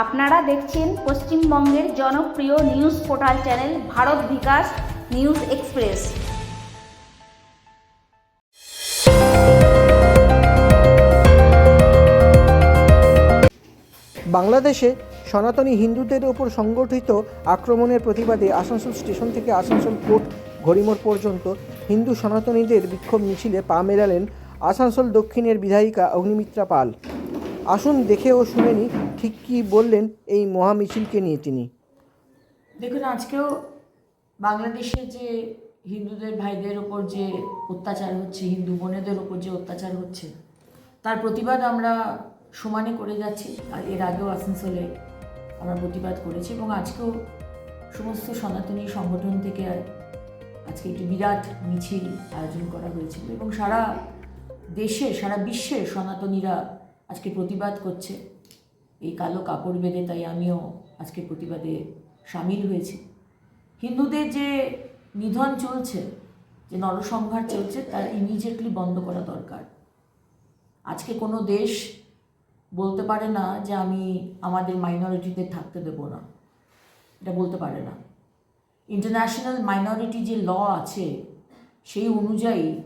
আপনারা দেখছেন পশ্চিমবঙ্গের জনপ্রিয় news portal channel Bharat Bikash news express. বাংলাদেশে সনাতনী হিন্দুদের ওপর সংগঠিত আক্রমণের প্রতিবাদে আসানসোল স্টেশন থেকে আসানসোল কোর্ট ঘড়িমোড় পর্যন্ত হিন্দু সনাতনীদের বিক্ষোভ মিছিলে পা মেলালেন আসানসোল দক্ষিণের বিধায়িকা অগ্নিমিত্রা পাল। আসুন দেখে ও শুনে নি ঠিক কী বললেন এই মহামিছিলকে নিয়ে তিনি। দেখুন, আজকেও বাংলাদেশে যে হিন্দুদের ভাইদের ওপর যে অত্যাচার হচ্ছে, হিন্দু বোনেদের ওপর যে অত্যাচার হচ্ছে, তার প্রতিবাদ আমরা সমানে করে যাচ্ছি। আর এর আগেও আসানসোলে আমরা প্রতিবাদ করেছি এবং আজকেও সমস্ত সনাতনী সংগঠন থেকে আজকে একটি বিরাট মিছিল আয়োজন করা হয়েছিল এবং সারা দেশে, সারা বিশ্বে সনাতনীরা আজকে প্রতিবাদ করছে। এই কালো কাপড় বেঁধে তাই আমিও আজকে প্রতিবাদে সামিল হয়েছি। হিন্দুদের যে নিধন চলছে, যে নরসংহার চলছে, তার ইমিডিয়েটলি বন্ধ করা দরকার। আজকে কোনো দেশ বলতে পারে না যে আমি আমাদের মাইনরিটিদের থাকতে দেব না। এটা বলতে পারে না। ইন্টারন্যাশনাল মাইনরিটি যে ল আছে, সেই অনুযায়ী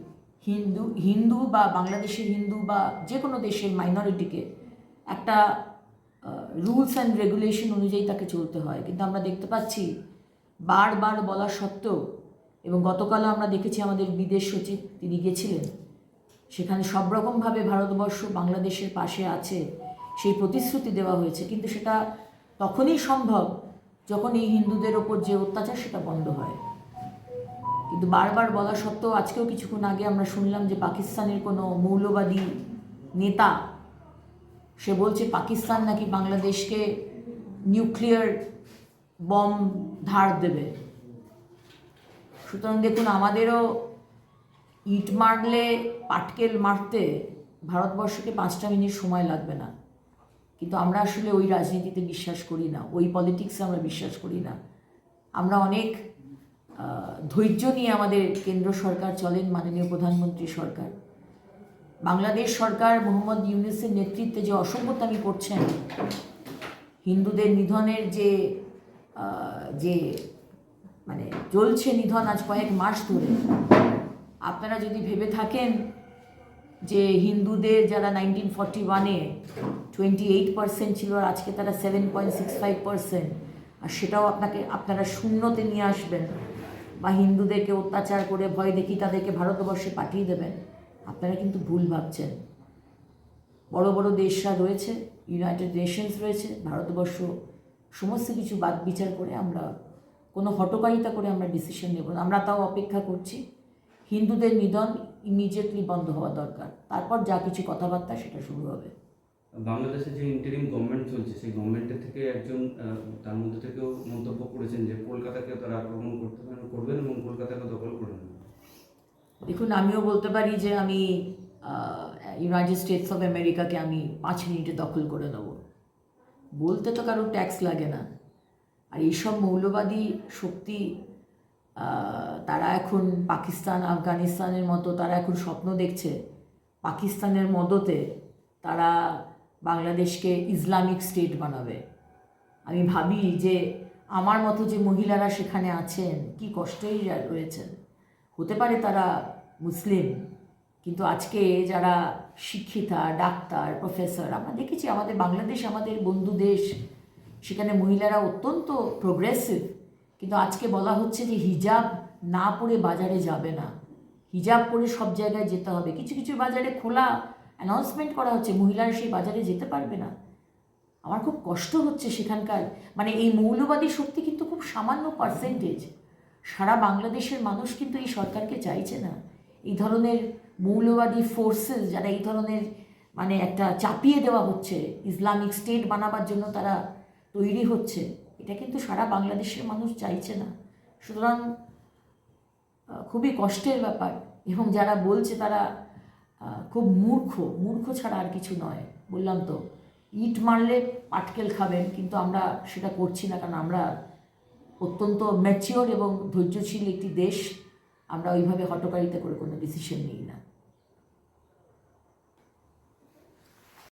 হিন্দু হিন্দু বা বাংলাদেশের হিন্দু বা যে কোনো দেশের মাইনরিটিকে একটা রুলস অ্যান্ড রেগুলেশন অনুযায়ী তাকে চলতে হয়। কিন্তু আমরা দেখতে পাচ্ছি বারবার বলা সত্ত্বেও এবং গতকালও আমরা দেখেছি আমাদের বিদেশ সচিব তিনি গেছিলেন। সেখানে সব রকমভাবে ভারতবর্ষ বাংলাদেশের পাশে আছে, সেই প্রতিশ্রুতি দেওয়া হয়েছে। কিন্তু সেটা তখনই সম্ভব যখন এই হিন্দুদের ওপর যে অত্যাচার, সেটা বন্ধ হয়। কিন্তু বারবার বলা সত্ত্বেও আজকেও কিছুক্ষণ আগে আমরা শুনলাম যে পাকিস্তানের কোনো মৌলবাদী নেতা, সে বলছে পাকিস্তান নাকি বাংলাদেশকে নিউক্লিয়ার বম ধার দেবে। সুতরাং দেখুন, আমাদেরও ইট মারলে, পাটকেল মারতে ভারতবর্ষকে পাঁচটা মিনিট সময় লাগবে না। কিন্তু আমরা আসলে ওই রাজনীতিতে বিশ্বাস করি না, ওই পলিটিক্সে আমরা বিশ্বাস করি না। আমরা অনেক ধৈর্য নিয়ে আমাদের কেন্দ্র সরকার চলেন, মাননীয় প্রধানমন্ত্রী সরকার। বাংলাদেশ সরকার মোহাম্মদ ইউনুসের নেতৃত্বে যে অসভ্যতামি করছেন, হিন্দুদের নিধনের যে যে মানে চলছে নিধন আজ কয়েক মাস ধরে, আপনারা যদি ভেবে থাকেন যে হিন্দুদের যারা নাইনটিন ফর্টি ওয়ানে টোয়েন্টি এইট পার্সেন্ট ছিল আর আজকে তারা seven point six five percent, আর সেটাও আপনাকে, আপনারা শূন্যতে নিয়ে আসবেন হিন্দুদেরকে অত্যাচার করে ভয় দেখি তাদেরকে ভারতবর্ষে পাঠিয়ে দেবেন, আপনারা কিন্তু ভুল ভাবছেন। বড় বড় দেশরা রয়েছে ইউনাইটেড নেশনস রয়েছে, ভারতবর্ষ সমস্ত কিছু বাদ বিচার করে আমরা, কোনো হটকারিতা করে আমরা ডিসিশন নেব না। আমরা তাও অপেক্ষা করছি, হিন্দুদের নিধন ইমিডিয়েটলি বন্ধ হওয়া দরকার। তারপর যা কিছু কথাবার্তা সেটা শুরু হবে। বাংলাদেশে যে ইন্টারিম গভর্নমেন্ট চলছে, সেই গভর্নমেন্টের থেকে একজন তার মধ্যে থেকেও মন্তব্য করেছেন যে কলকাতাকে তারা আক্রমণ করতে করবেন এবং কলকাতাকে দখল করে নেবেন। দেখুন, আমিও বলতে পারি যে আমি ইউনাইটেড স্টেটস অফ আমেরিকাকে আমি পাঁচ মিনিটে দখল করে নেব। বলতে তো কারও ট্যাক্স লাগে না। আর এইসব মৌলবাদী শক্তি তারা এখন পাকিস্তান, আফগানিস্তানের মতো, তারা এখন স্বপ্ন দেখছে পাকিস্তানের মদতে তারা বাংলাদেশকে ইসলামিক স্টেট বানাবে। আমি ভাবি যে আমার মতো যে মহিলারা সেখানে আছেন, কি কষ্টই রয়েছেন। হতে পারে তারা মুসলিম, কিন্তু আজকে যারা শিক্ষিতা, ডাক্তার, প্রফেসর, আমরা দেখেছি আমাদের বাংলাদেশ, আমাদের বন্ধু দেশ, সেখানে মহিলারা অত্যন্ত প্রোগ্রেসিভ কিন্তু আজকে বলা হচ্ছে যে হিজাব না পরে বাজারে যাবে না। হিজাব পরে সব জায়গায় যেতে হবে। কিছু কিছু বাজারে খোলা অ্যানাউন্সমেন্ট করা হচ্ছে, মহিলারা সেই বাজারে যেতে পারবে না। আমার খুব কষ্ট হচ্ছে সেখানকার। মানে এই মৌলবাদী শক্তি কিন্তু খুব সামান্য পার্সেন্টেজ সারা বাংলাদেশের মানুষ কিন্তু এই সরকারকে চাইছে না। এই ধরনের মৌলবাদী ফোর্সেস যারা এই ধরনের মানে একটা চাপিয়ে দেওয়া হচ্ছে, ইসলামিক স্টেট বানাবার জন্য তারা তৈরি হচ্ছে, এটা কিন্তু সারা বাংলাদেশের মানুষ চাইছে না। সুতরাং খুবই কষ্টের ব্যাপার এবং যারা বলছে তারা খুব মূর্খ। মূর্খ ছাড়া আর কিছু নয়, বললাম তো। ইট মারলে পাটকেল খাবেন, কিন্তু আমরা সেটা করছি না, কারণ আমরা অত্যন্ত ম্যাচিওর এবং ধৈর্যশীল একটি দেশ। আমরা ওইভাবে হটকারিতা করে কোনো ডিসিশন নিই